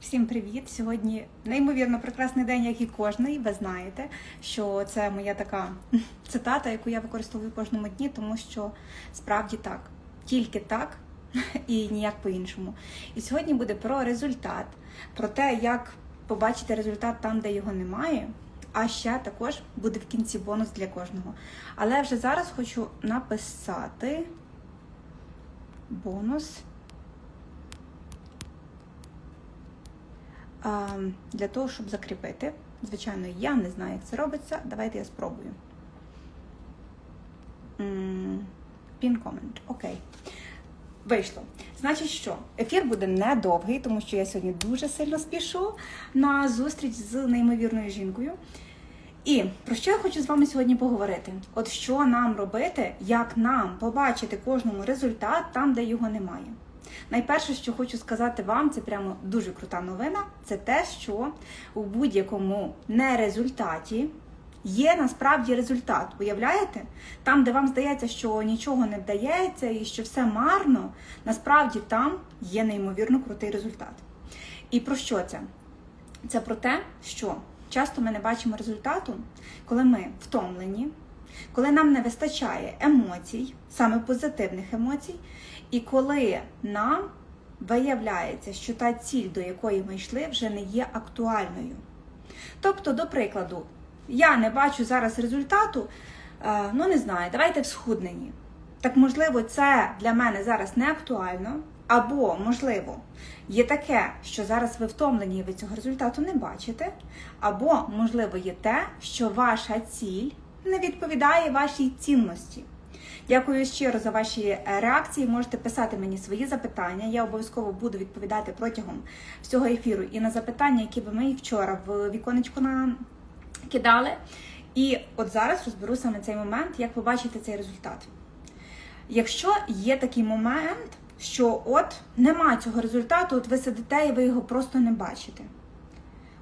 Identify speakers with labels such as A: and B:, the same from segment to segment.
A: Всім привіт! Сьогодні неймовірно прекрасний день, як і кожний. Ви знаєте, що це моя така цитата, яку я використовую кожному дні, тому що справді так, тільки так і ніяк по-іншому. І сьогодні буде про результат, про те, як побачити результат там, де його немає. А ще також буде в кінці бонус для кожного. Але вже зараз хочу написати бонус. Для того, щоб закріпити. Звичайно, я не знаю, як це робиться. Давайте я спробую. Comment. Окей. Вийшло. Значить, що ефір буде недовгий, тому що я сьогодні дуже сильно спішу на зустріч з неймовірною жінкою. І про що я хочу з вами сьогодні поговорити? От що нам робити, як нам побачити кожному результат там, де його немає. Найперше, що хочу сказати вам, це прямо дуже крута новина. Це те, що у будь-якому нерезультаті є насправді результат. Уявляєте? Там, де вам здається, що нічого не вдається і що все марно, насправді там є неймовірно крутий результат. І про що це? Це про те, що часто ми не бачимо результату, коли ми втомлені, коли нам не вистачає емоцій, саме позитивних емоцій, і коли нам виявляється, що та ціль, до якої ми йшли, вже не є актуальною. Тобто, до прикладу, я не бачу зараз результату, е, ну не знаю, давайте в схудненні. Так, можливо, це для мене зараз не актуально, або, можливо, є таке, що зараз ви втомлені і ви цього результату не бачите, або, можливо, є те, що ваша ціль не відповідає вашій цінності. Дякую щиро за ваші е, реакції. Можете писати мені свої запитання. Я обов'язково буду відповідати протягом всього ефіру і на запитання, які ви мені вчора в віконечку накидали. І от зараз розберу саме цей момент, як побачити цей результат. Якщо є такий момент, що от нема цього результату, от ви сидите і ви його просто не бачите.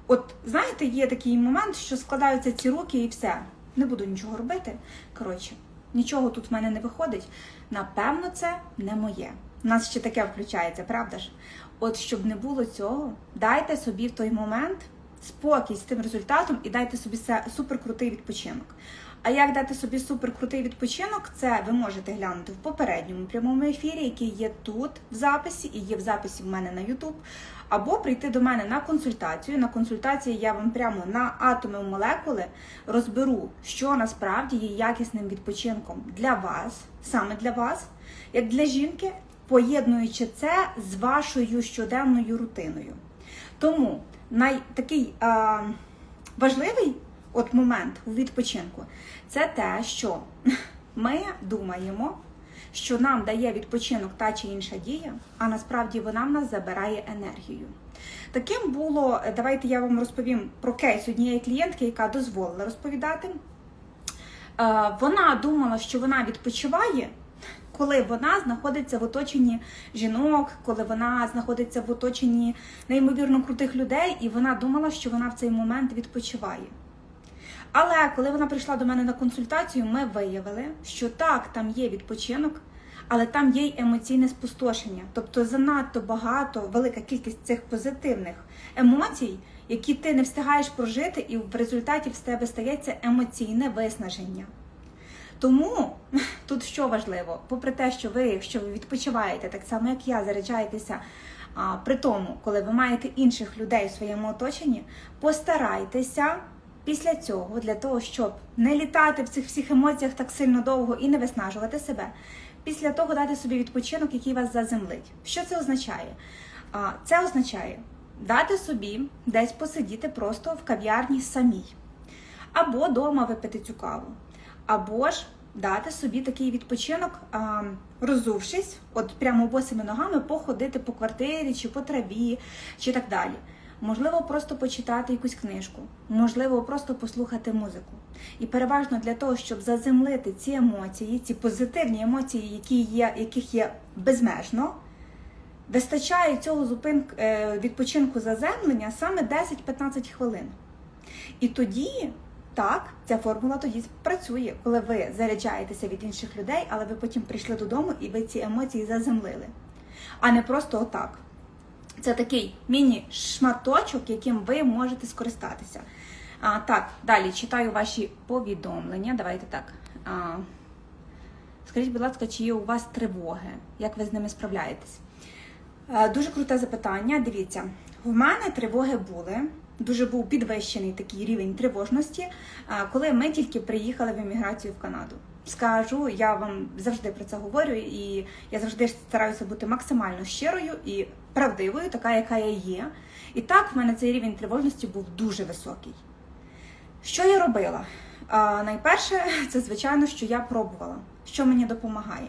A: От, знаєте, є такий момент, що складаються ці руки і все. Не буду нічого робити. Коротше, нічого тут в мене не виходить. Напевно, це не моє. У нас ще таке включається, правда ж? От щоб не було цього, дайте собі в той момент спокій з тим результатом і дайте собі суперкрутий відпочинок. А як дати собі суперкрутий відпочинок, це ви можете глянути в попередньому прямому ефірі, який є тут в записі і є в записі в мене на YouTube. Або прийти до мене на консультацію. На консультації я вам прямо на атоми молекули розберу, що насправді є якісним відпочинком для вас, саме для вас, як для жінки, поєднуючи це з вашою щоденною рутиною. Тому най, такий а, важливий от момент у відпочинку це те, що ми думаємо, що нам дає відпочинок та чи інша дія, а насправді вона в нас забирає енергію. Таким було, давайте я вам розповім про кейс однієї клієнтки, яка дозволила розповідати. Вона думала, що вона відпочиває, коли вона знаходиться в оточенні жінок, коли вона знаходиться в оточенні неймовірно крутих людей, і вона думала, що вона в цей момент відпочиває. Але коли вона прийшла до мене на консультацію, ми виявили, що так, там є відпочинок, але там є й емоційне спустошення. Тобто занадто багато, велика кількість цих позитивних емоцій, які ти не встигаєш прожити, і в результаті в тебе стається емоційне виснаження. Тому тут що важливо, попри те, що ви, якщо ви відпочиваєте, так само як я, заряджаєтеся. А, при тому, коли ви маєте інших людей у своєму оточенні, постарайтеся після цього, для того, щоб не літати в цих всіх емоціях так сильно довго і не виснажувати себе, після того дати собі відпочинок, який вас заземлить. Що це означає? Це означає дати собі десь посидіти просто в кав'ярні самій, або вдома випити цю каву, або ж дати собі такий відпочинок, розувшись, от прямо босими ногами походити по квартирі, чи по траві, чи так далі. Можливо, просто почитати якусь книжку, можливо, просто послухати музику. І переважно для того, щоб заземлити ці емоції, ці позитивні емоції, які є, яких є безмежно, вистачає цього зупинку е, відпочинку заземлення саме 10-15 хвилин. І тоді так, ця формула тоді працює, коли ви заряджаєтеся від інших людей, але ви потім прийшли додому і ви ці емоції заземлили. А не просто отак. Це такий міні-шматочок, яким ви можете скористатися. А, Так, далі читаю ваші повідомлення. Давайте так. А, Скажіть, будь ласка, чи є у вас тривоги? Як ви з ними справляєтесь? Е, Дуже круте запитання. Дивіться, в мене тривоги були. Дуже був підвищений такий рівень тривожності, коли ми тільки приїхали в еміграцію в Канаду. Скажу, я вам завжди про це говорю, і я завжди стараюся бути максимально щирою і правдивою, така, яка я є. І так, в мене цей рівень тривожності був дуже високий. Що я робила? А, найперше, це звичайно, що я пробувала, що мені допомагає.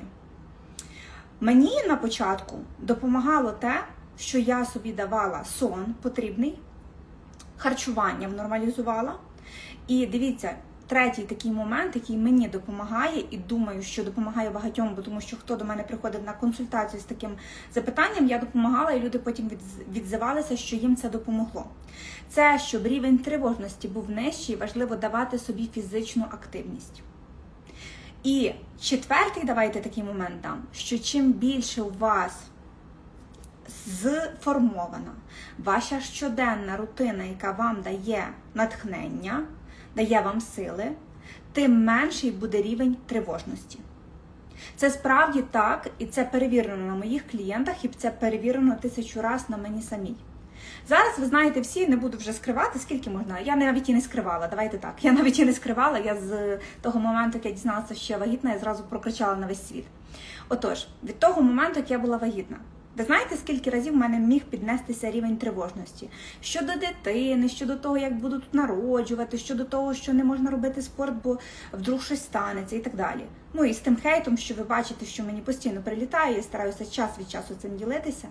A: Мені на початку допомагало те, що я собі давала сон потрібний, харчування нормалізувала. І дивіться, третій такий момент, який мені допомагає, і думаю, що допомагає багатьом, бо тому що хто до мене приходив на консультацію з таким запитанням, я допомагала, і люди потім відзивалися, що їм це допомогло. Це щоб рівень тривожності був нижчий, важливо давати собі фізичну активність. І четвертий, давайте такий момент дам, що чим більше у вас сформована ваша щоденна рутина, яка вам дає натхнення, дає вам сили, тим менший буде рівень тривожності. Це справді так, і це перевірено на моїх клієнтах, і це перевірено тисячу разів на мені самій. Зараз ви знаєте всі, не буду вже скривати, скільки можна. Я навіть і не скривала. Давайте так. Я навіть і не скривала. Я з того моменту, як я дізналася, що я вагітна, я зразу прокричала на весь світ. Отож, від того моменту, як я була вагітна, ви знаєте, скільки разів в мене міг піднестися рівень тривожності щодо дитини, щодо того, як буду тут народжувати, щодо того, що не можна робити спорт, бо вдруг щось станеться і так далі. Ну і з тим хейтом, що ви бачите, що мені постійно прилітає, я стараюся час від часу цим ділитися.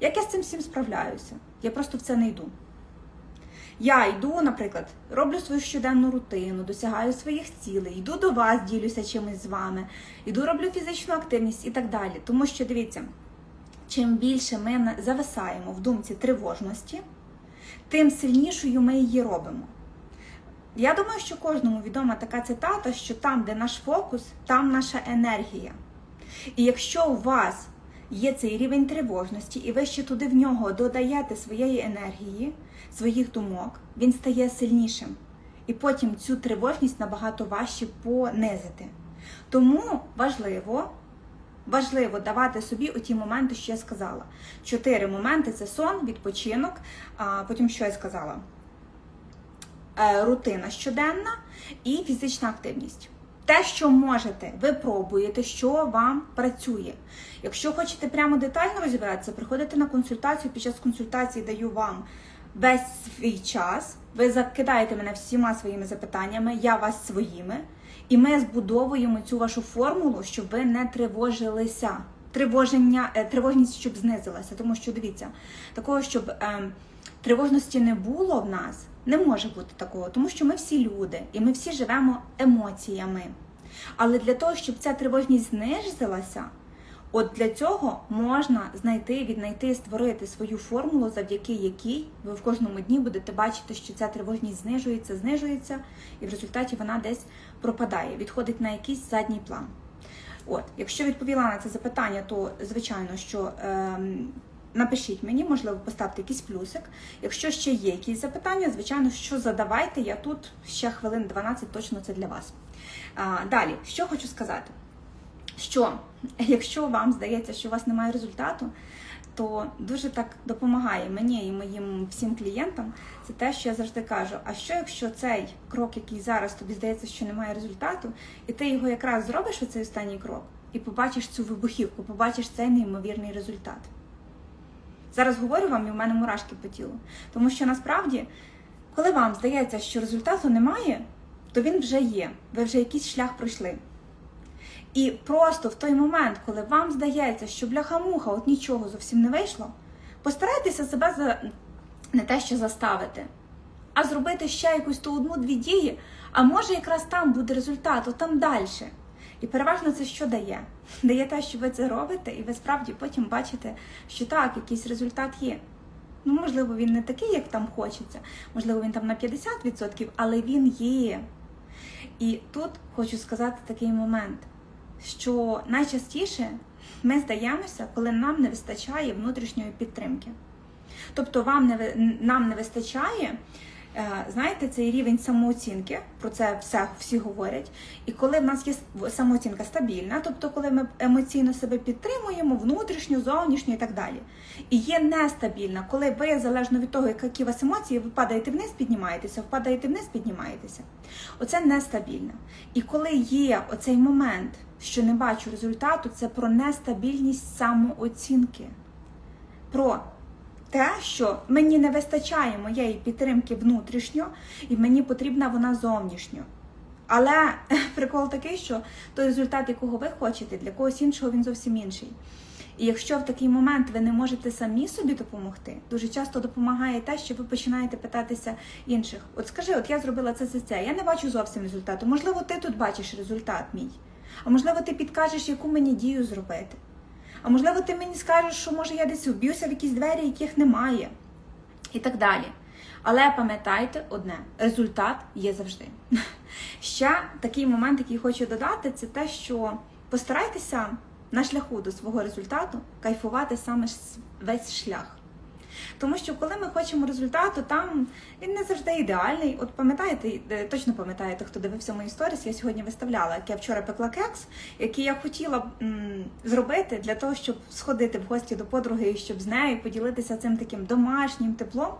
A: Як я з цим всім справляюся? Я просто в це не йду. Я йду, наприклад, роблю свою щоденну рутину, досягаю своїх цілей, йду до вас, ділюся чимось з вами, йду, роблю фізичну активність і так далі. Тому що дивіться, чим більше ми зависаємо в думці тривожності, тим сильнішою ми її робимо. Я думаю, що кожному відома така цитата, що там, де наш фокус, там наша енергія. І якщо у вас є цей рівень тривожності, і ви ще туди в нього додаєте своєї енергії, своїх думок, він стає сильнішим. І потім цю тривожність набагато важче понизити. Тому важливо, важливо давати собі оті моменти, що я сказала. Чотири моменти це сон, відпочинок, а потім що я сказала? Е, Рутина щоденна і фізична активність. Те, що можете, ви пробуєте, що вам працює. Якщо хочете прямо детально розібратися, приходите на консультацію. Під час консультації даю вам весь свій час. Ви закидаєте мене всіма своїми запитаннями, я вас своїми, і ми збудовуємо цю вашу формулу, щоб ви не тривожилися. Тривоження, е, тривожність, щоб знизилася. Тому що дивіться, такого, щоб е, тривожності не було в нас, не може бути такого, тому що ми всі люди і ми всі живемо емоціями. Але для того, щоб ця тривожність знизилася, от для цього можна знайти, віднайти, створити свою формулу, завдяки якій ви в кожному дні будете бачити, що ця тривожність знижується, знижується, і в результаті вона десь пропадає, відходить на якийсь задній план. От, якщо відповіла на це запитання, то звичайно, що ем, напишіть мені, можливо, поставте якийсь плюсик. Якщо ще є якісь запитання, звичайно, що задавайте, я тут ще хвилин 12 точно це для вас. А, далі, що хочу сказати, що якщо вам здається, що у вас немає результату, то дуже так допомагає мені і моїм всім клієнтам. Це те, що я завжди кажу: а що якщо цей крок, який зараз тобі здається, що немає результату, і ти його якраз зробиш оцей останній крок, і побачиш цю вибухівку, побачиш цей неймовірний результат. Зараз говорю вам, і в мене мурашки по тілу. Тому що насправді, коли вам здається, що результату немає, то він вже є. Ви вже якийсь шлях пройшли. І просто в той момент, коли вам здається, що бляха-муха, от нічого зовсім не вийшло, постарайтеся себе за не те, що заставити, а зробити ще якусь ту одну-дві дії, а може якраз там буде результат, от там далі. І переважно це що дає? Дає те, що ви це робите, і ви справді потім бачите, що так, якийсь результат є. Ну, можливо, він не такий, як там хочеться, можливо, він там на 50%, але він є. І тут хочу сказати такий момент, що найчастіше ми здаємося, коли нам не вистачає внутрішньої підтримки. Тобто вам не нам не вистачає. Е, Знаєте, цей рівень самооцінки, про це все всі говорять. І коли в нас є самооцінка стабільна, тобто коли ми емоційно себе підтримуємо, внутрішню, зовнішню і так далі. І є нестабільна, коли ви залежно від того, які у вас емоції, ви падаєте вниз, піднімаєтеся, впадаєте вниз, піднімаєтеся. Оце нестабільно. І коли є оцей момент, що не бачу результату, це про нестабільність самооцінки. Про те, що мені не вистачає моєї підтримки внутрішньо, і мені потрібна вона зовнішньо. Але прикол такий, що той результат, якого ви хочете, для когось іншого він зовсім інший. І якщо в такий момент ви не можете самі собі допомогти, дуже часто допомагає те, що ви починаєте питатися інших. От скажи, от я зробила це, це, це, я не бачу зовсім результату. Можливо, ти тут бачиш результат мій. А можливо, ти підкажеш, яку мені дію зробити. А можливо, ти мені скажеш, що може я десь вб'юся в якісь двері, яких немає. І так далі. Але пам'ятайте одне: результат є завжди. Ще такий момент, який хочу додати, це те, що постарайтеся на шляху до свого результату кайфувати саме весь шлях. Тому що коли ми хочемо результату, там він не завжди ідеальний. От пам'ятаєте, е, точно пам'ятаєте, хто дивився мої сторіс, я сьогодні виставляла, як я вчора пекла кекс, який я хотіла м, зробити для того, щоб сходити в гості до подруги, і щоб з нею поділитися цим таким домашнім теплом.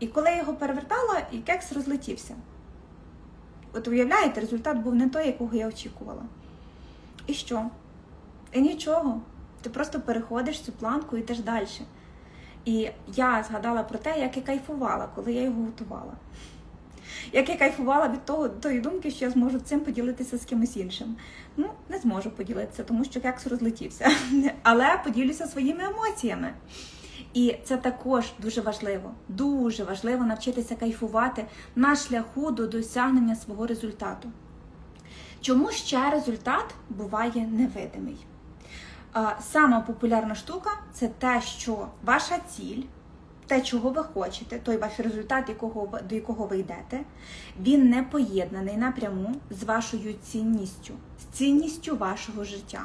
A: І коли я його перевертала, і кекс розлетівся. От уявляєте, результат був не той, якого я очікувала. І що? І нічого. Ти просто переходиш цю планку і йдеш далі. І я згадала про те, як я кайфувала, коли я його готувала. Як я кайфувала від того, тої думки, що я зможу цим поділитися з кимось іншим. Ну, не зможу поділитися, тому що кекс розлетівся. Але поділюся своїми емоціями. І це також дуже важливо. Дуже важливо навчитися кайфувати на шляху до досягнення свого результату. Чому ще результат буває невидимий? Сама популярна штука це те, що ваша ціль, те, чого ви хочете, той ваш результат, якого до якого ви йдете, він не поєднаний напряму з вашою цінністю, з цінністю вашого життя.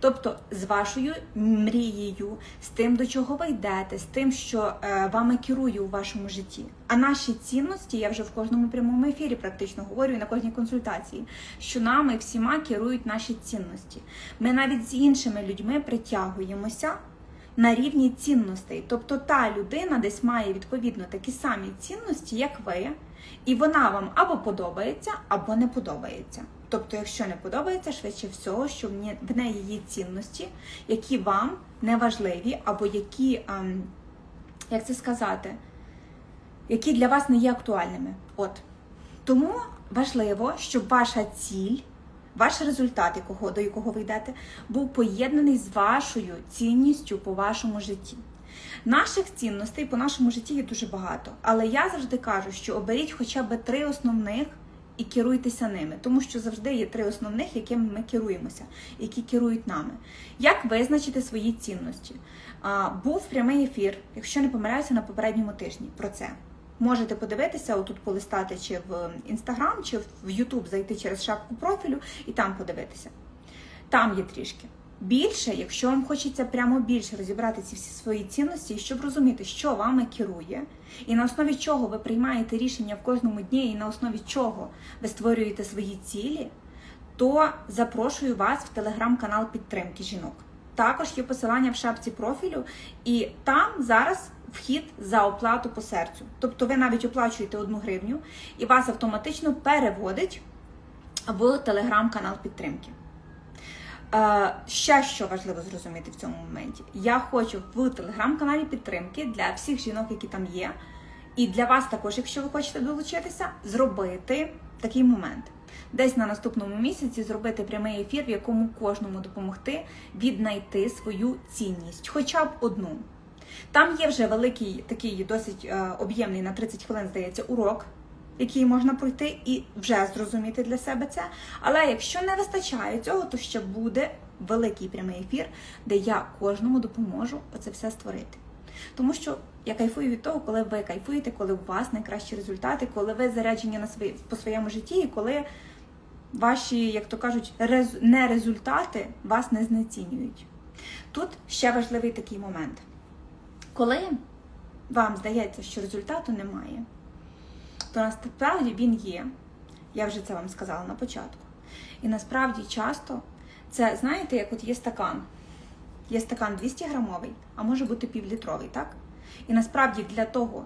A: Тобто з вашою мрією, з тим, до чого ви йдете, з тим, що е, вами керує у вашому житті. А наші цінності, я вже в кожному прямому ефірі практично говорю і на кожній консультації, що нами всіма керують наші цінності. Ми навіть з іншими людьми притягуємося на рівні цінностей. Тобто та людина десь має відповідно такі самі цінності, як ви, і вона вам або подобається, або не подобається. Тобто, якщо не подобається, швидше всього, що в неї є цінності, які вам не важливі, або які, ем, як це сказати, які для вас не є актуальними. От. Тому важливо, щоб ваша ціль, ваш результат, якого, до якого ви йдете, був поєднаний з вашою цінністю по вашому житті. Наших цінностей по нашому житті є дуже багато, але я завжди кажу, що оберіть хоча б три основних і керуйтеся ними, тому що завжди є три основних, якими ми керуємося, які керують нами. Як визначити свої цінності? Був прямий ефір, якщо не помиляюся, на попередньому тижні про це. Можете подивитися, отут полистати чи в інстаграм, чи в Ютуб зайти через шапку профілю і там подивитися. Там є трішки. Більше, якщо вам хочеться прямо більше розібрати ці всі свої цінності, щоб розуміти, що вами керує, і на основі чого ви приймаєте рішення в кожному дні, і на основі чого ви створюєте свої цілі, то запрошую вас в телеграм-канал підтримки жінок. Також є посилання в шапці профілю, і там зараз вхід за оплату по серцю. Тобто ви навіть оплачуєте одну гривню, і вас автоматично переводить в телеграм-канал підтримки. Е, Ще що важливо зрозуміти в цьому моменті. Я хочу в телеграм-каналі підтримки для всіх жінок, які там є, і для вас також, якщо ви хочете долучитися, зробити такий момент. Десь на наступному місяці зробити прямий ефір, в якому кожному допомогти віднайти свою цінність, хоча б одну. Там є вже великий, такий досить е, об'ємний на 30 хвилин, здається, урок, який можна пройти і вже зрозуміти для себе це. Але якщо не вистачає цього, то ще буде великий прямий ефір, де я кожному допоможу оце все створити. Тому що я кайфую від того, коли ви кайфуєте, коли у вас найкращі результати, коли ви заряджені на свої, по своєму житті, і коли ваші, як то кажуть, рез, не результати вас не знецінюють. Тут ще важливий такий момент. Коли вам здається, що результату немає, то насправді він є. Я вже це вам сказала на початку. І насправді часто це, знаєте, як от є стакан. Є стакан 200 грамовий, а може бути півлітровий, так? І насправді для того,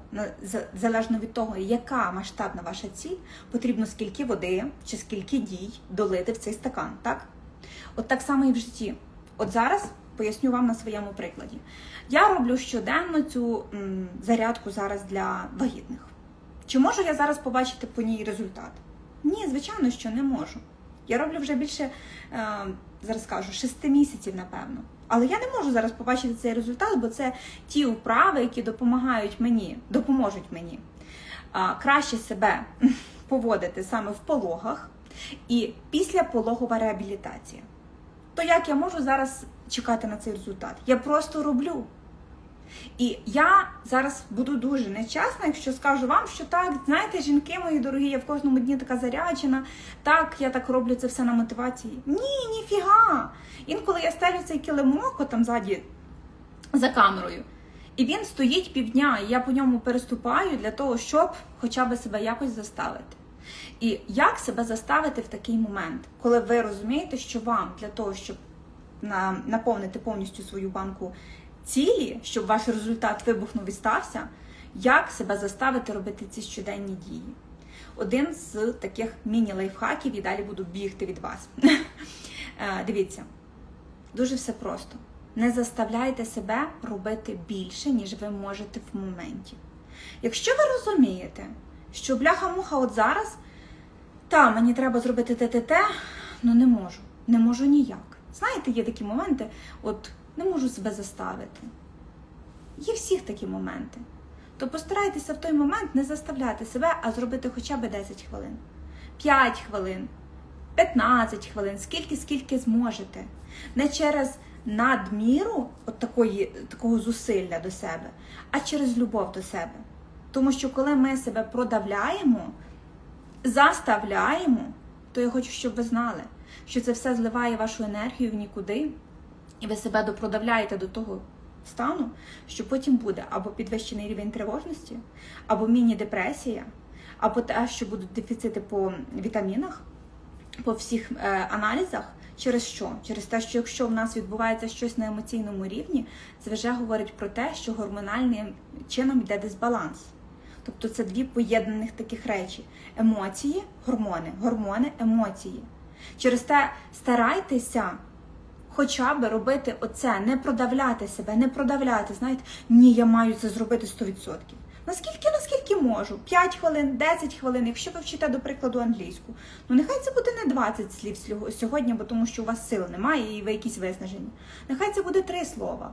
A: залежно від того, яка масштабна ваша ціль, потрібно скільки води чи скільки дій долити в цей стакан, так? От так само і в житті. От зараз поясню вам на своєму прикладі. Я роблю щоденно цю м, зарядку зараз для вагітних. Чи можу я зараз побачити по ній результат? Ні, звичайно, що не можу. Я роблю вже більше, е, зараз кажу, шести місяців, напевно. Але я не можу зараз побачити цей результат, бо це ті вправи, які допомагають мені, допоможуть мені а, краще себе поводити саме в пологах і після пологова реабілітація. То як я можу зараз чекати на цей результат? Я просто роблю. І я зараз буду дуже нечесна, якщо скажу вам, що так, знаєте, жінки мої дорогі, я в кожному дні така заряджена, так, я так роблю це все на мотивації. Ні, ніфіга. Інколи я стелю цей килимок там ззаді за камерою, і він стоїть півдня, і я по ньому переступаю для того, щоб хоча б себе якось заставити. І як себе заставити в такий момент, коли ви розумієте, що вам для того, щоб наповнити повністю свою банку цілі, щоб ваш результат вибухнув і стався, як себе заставити робити ці щоденні дії? Один з таких міні-лайфхаків, і далі буду бігти від вас. Е, Дивіться, дуже все просто. Не заставляйте себе робити більше, ніж ви можете в моменті. Якщо ви розумієте, що бляха-муха от зараз, та, мені треба зробити те, те, те, ну не можу. Не можу ніяк. Знаєте, є такі моменти, от не можу себе заставити. Є всіх такі моменти. То постарайтеся в той момент не заставляти себе, а зробити хоча б 10 хвилин, 5 хвилин, 15 хвилин, скільки, скільки зможете. Не через надміру от такої, такого зусилля до себе, а через любов до себе. Тому що коли ми себе продавляємо, заставляємо, то я хочу, щоб ви знали, що це все зливає вашу енергію в нікуди, і ви себе допродавляєте до того стану, що потім буде або підвищений рівень тривожності, або міні-депресія, або те, що будуть дефіцити по вітамінах, по всіх е, аналізах. Через що? Через те, що якщо в нас відбувається щось на емоційному рівні, це вже говорить про те, що гормональним чином йде дисбаланс. Тобто це дві поєднаних таких речі: емоції, гормони, гормони, емоції. Через те старайтеся хоча б робити оце, не продавляти себе, не продавляти. Знаєте, ні, я маю це зробити 100%. Наскільки, наскільки можу? 5 хвилин, 10 хвилин, якщо ви вчите, до прикладу, англійську. Ну нехай це буде не 20 слів сьогодні, бо тому що у вас сил немає і ви якісь виснажені. Нехай це буде 3 слова.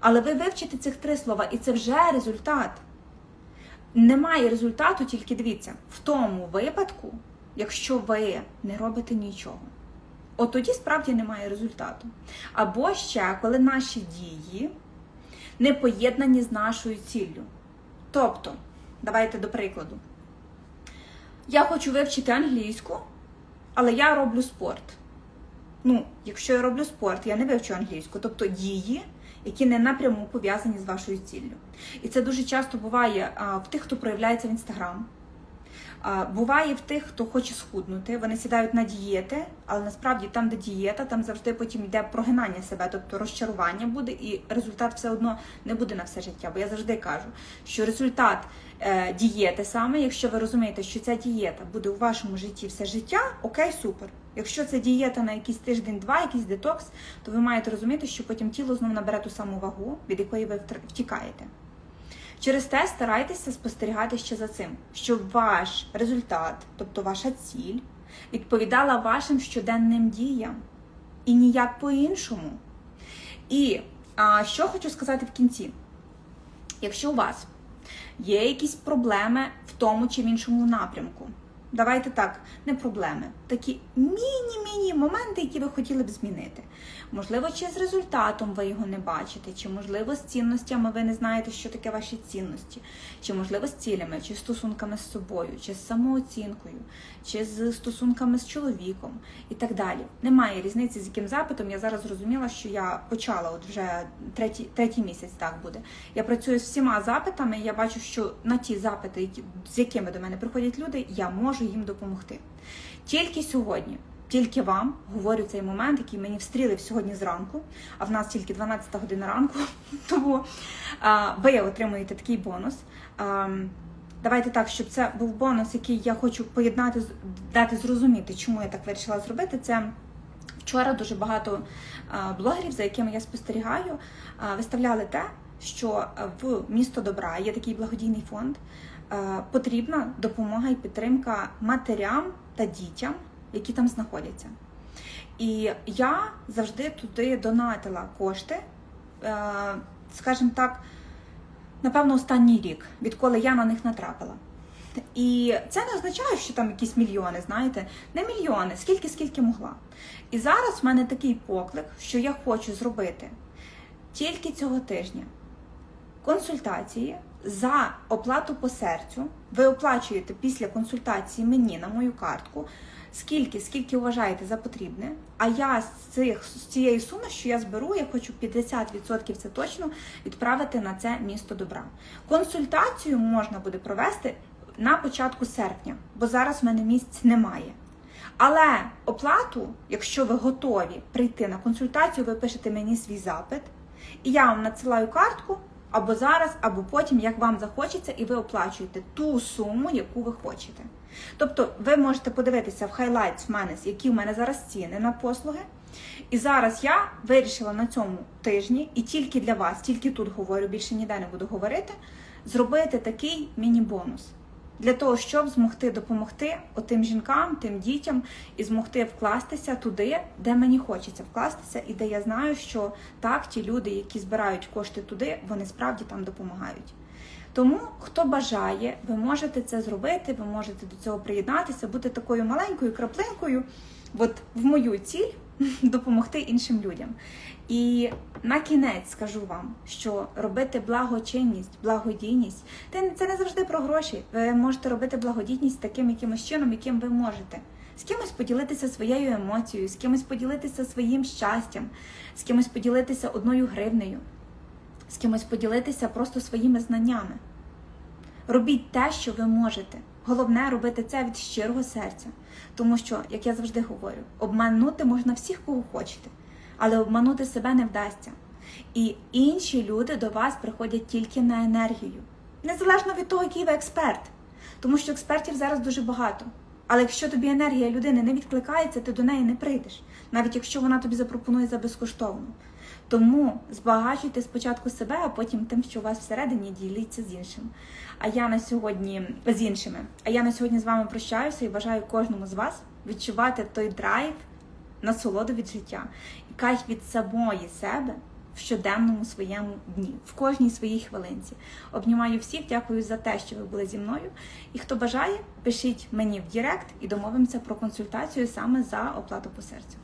A: Але ви вивчите цих 3 слова, і це вже результат. Немає результату, тільки дивіться, в тому випадку, якщо ви не робите нічого. От тоді справді немає результату. Або ще, коли наші дії не поєднані з нашою ціллю. Тобто, давайте до прикладу. Я хочу вивчити англійську, але я роблю спорт. Ну, якщо я роблю спорт, я не вивчу англійську, тобто дії, які не напряму пов'язані з вашою ціллю. І це дуже часто буває в тих, хто проявляється в інстаграм. Буває в тих, хто хоче схуднути, вони сідають на дієти, але насправді там, де дієта, там завжди потім йде прогинання себе, тобто розчарування буде, і результат все одно не буде на все життя. Бо я завжди кажу, що результат е, дієти саме, якщо ви розумієте, що ця дієта буде у вашому житті все життя, окей, супер. Якщо це дієта на якийсь тиждень-два, якийсь детокс, то ви маєте розуміти, що потім тіло знову набере ту саму вагу, від якої ви втікаєте. Через те старайтеся спостерігати ще за цим, щоб ваш результат, тобто ваша ціль, відповідала вашим щоденним діям і ніяк по-іншому. І а, що хочу сказати в кінці: якщо у вас є якісь проблеми в тому чи в іншому напрямку, Давайте так, не проблеми. Такі міні-міні моменти, які ви хотіли б змінити. Можливо, чи з результатом ви його не бачите, чи можливо з цінностями ви не знаєте, що таке ваші цінності, чи можливо з цілями, чи стосунками з собою, чи з самооцінкою, чи з стосунками з чоловіком і так далі. Немає різниці, з яким запитом. Я зараз зрозуміла, що я почала от вже третій, третій місяць так буде. Я працюю з всіма запитами, я бачу, що на ті запити, з якими до мене приходять люди, я можу їм допомогти. Тільки сьогодні, тільки вам говорю цей момент, який мені встрілив сьогодні зранку, а в нас тільки 12 година ранку, тому ви отримуєте такий бонус. Давайте так, щоб це був бонус, який я хочу поєднати, дати зрозуміти, чому я так вирішила зробити. Це вчора дуже багато блогерів, за якими я спостерігаю, виставляли те, що в місто добра є такий благодійний фонд. е, Потрібна допомога і підтримка матерям та дітям, які там знаходяться. І я завжди туди донатила кошти, е, скажімо так, напевно, останній рік, відколи я на них натрапила. І це не означає, що там якісь мільйони, знаєте, не мільйони, скільки, скільки могла. І зараз в мене такий поклик, що я хочу зробити тільки цього тижня консультації за оплату по серцю. Ви оплачуєте після консультації мені на мою картку. Скільки, скільки вважаєте за потрібне, а я з цих з цієї суми, що я зберу, я хочу 50% це точно відправити на це місто добра. Консультацію можна буде провести на початку серпня, бо зараз в мене місць немає. Але оплату, якщо ви готові прийти на консультацію, ви пишете мені свій запит, і я вам надсилаю картку або зараз, або потім, як вам захочеться, і ви оплачуєте ту суму, яку ви хочете. Тобто ви можете подивитися в хайлайтс в мене, які в мене зараз ціни на послуги. І зараз я вирішила на цьому тижні, і тільки для вас, тільки тут говорю, більше ніде не буду говорити, зробити такий міні-бонус. Для того, щоб змогти допомогти отим жінкам, тим дітям і змогти вкластися туди, де мені хочеться вкластися, і де я знаю, що так, ті люди, які збирають кошти туди, вони справді там допомагають. Тому, хто бажає, ви можете це зробити, ви можете до цього приєднатися, бути такою маленькою краплинкою, от в мою ціль допомогти іншим людям. І на кінець скажу вам, що робити благочинність, благодійність це- не завжди про гроші. Ви можете робити благодійність таким якимось чином, яким ви можете. З кимось поділитися своєю емоцією, з кимось поділитися своїм щастям, з кимось поділитися одною гривнею, з кимось поділитися просто своїми знаннями. Робіть те, що ви можете. Головне робити це від щирого серця. Тому що, як я завжди говорю, обманути можна всіх, кого хочете, але обманути себе не вдасться. І інші люди до вас приходять тільки на енергію, незалежно від того, який ви експерт. Тому що експертів зараз дуже багато. Але якщо тобі енергія людини не відкликається, ти до неї не прийдеш, навіть якщо вона тобі запропонує за безкоштовно. Тому збагачуйте спочатку себе, а потім тим, що у вас всередині діліться з іншим. А я на сьогодні з іншими. А я на сьогодні з вами прощаюся і бажаю кожному з вас відчувати той драйв, насолоду від життя і кайф від самої себе в щоденному своєму дні, в кожній своїй хвилинці. Обнімаю всіх, дякую за те, що ви були зі мною. І хто бажає, пишіть мені в Директ і домовимося про консультацію саме за оплату по серцю.